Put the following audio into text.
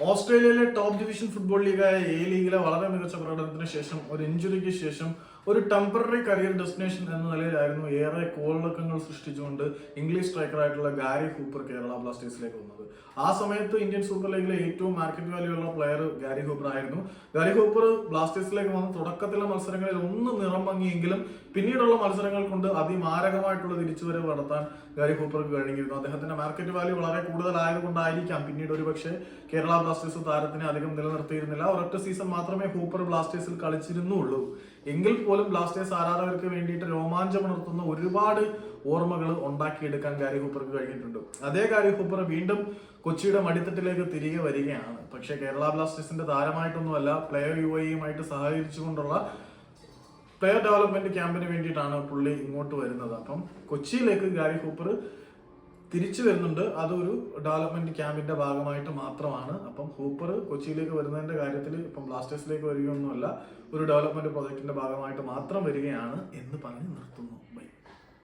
ഓസ്ട്രേലിയയിലെ top division football ലീഗായ A ലീഗിലെ വളരെ മികച്ച പ്രകടനത്തിന് ശേഷം ഒരു ഇഞ്ചുറിക്ക് ശേഷം ഒരു ടെമ്പററി കരിയർ ഡെസ്റ്റിനേഷൻ എന്ന നിലയിലായിരുന്നു ഏറെ കോളിളക്കങ്ങൾ സൃഷ്ടിച്ചുകൊണ്ട് ഇംഗ്ലീഷ് സ്ട്രൈക്കറായിട്ടുള്ള ഗാരി ഹൂപ്പർ കേരള ബ്ലാസ്റ്റേഴ്സിലേക്ക് വന്നത്. ആ സമയത്ത് ഇന്ത്യൻ സൂപ്പർ ലീഗിലെ ഏറ്റവും മാർക്കറ്റ് വാല്യൂ ഉള്ള പ്ലെയർ ഗാരി ഹൂപ്പർ ആയിരുന്നു. ഗാരി ഹൂപ്പർ ബ്ലാസ്റ്റേഴ്സിലേക്ക് വന്ന തുടക്കത്തിലെ മത്സരങ്ങളിൽ ഒന്ന് നിറം ഭംഗിയെങ്കിലും പിന്നീടുള്ള മത്സരങ്ങൾ കൊണ്ട് അതിമാരകമായിട്ടുള്ള തിരിച്ചുവരവ് നടത്താൻ ഗാരി ഹൂപ്പർക്ക് കഴിഞ്ഞിരുന്നു. അദ്ദേഹത്തിന്റെ മാർക്കറ്റ് വാല്യൂ വളരെ കൂടുതലായതുകൊണ്ടായിരിക്കാം പിന്നീട് ഒരു പക്ഷേ കേരള ബ്ലാസ്റ്റേഴ്സ് താരത്തിനെ അധികം നിലനിർത്തിയിരുന്നില്ല. ഒരൊറ്റ സീസൺ മാത്രമേ ഹൂപ്പർ ബ്ലാസ്റ്റേഴ്സിൽ കളിച്ചിരുന്നുള്ളൂ. എങ്കിൽ പോലും ബ്ലാസ്റ്റേഴ്സ് ആരാധകർക്ക് വേണ്ടിയിട്ട് രോമാഞ്ചമുണർത്തുന്ന ഒരുപാട് ഓർമ്മകൾ ഉണ്ടാക്കിയെടുക്കാൻ ഗാരി ഹൂപ്പർക്ക് കഴിഞ്ഞിട്ടുണ്ട്. അതേ ഗാരി ഹൂപ്പർ വീണ്ടും കൊച്ചിയുടെ മടിത്തട്ടിലേക്ക് തിരികെ വരികയാണ്. പക്ഷെ കേരള ബ്ലാസ്റ്റേഴ്സിന്റെ താരമായിട്ടൊന്നുമല്ല പ്ലെയർ യു ഐയുമായിട്ട് സഹകരിച്ചുകൊണ്ടുള്ള പ്ലെയർ ഡെവലപ്മെന്റ് ക്യാമ്പിന് വേണ്ടിയിട്ടാണ് പുള്ളി ഇങ്ങോട്ട് വരുന്നത്. അപ്പം കൊച്ചിയിലേക്ക് ഗാരി ഹൂപ്പർ തിരിച്ചു വരുന്നുണ്ട്. അതൊരു ഡെവലപ്മെന്റ് ക്യാമ്പിന്റെ ഭാഗമായിട്ട് മാത്രമാണ്. അപ്പം ഹൂപ്പർ കൊച്ചിയിലേക്ക് വരുന്നതിന്റെ കാര്യത്തിൽ ഇപ്പം ബ്ലാസ്റ്റേഴ്സിലേക്ക് വരികയൊന്നുമല്ല ഒരു ഡെവലപ്മെന്റ് പ്രൊജക്ടിന്റെ ഭാഗമായിട്ട് മാത്രം വരികയാണ് എന്ന് പറഞ്ഞ്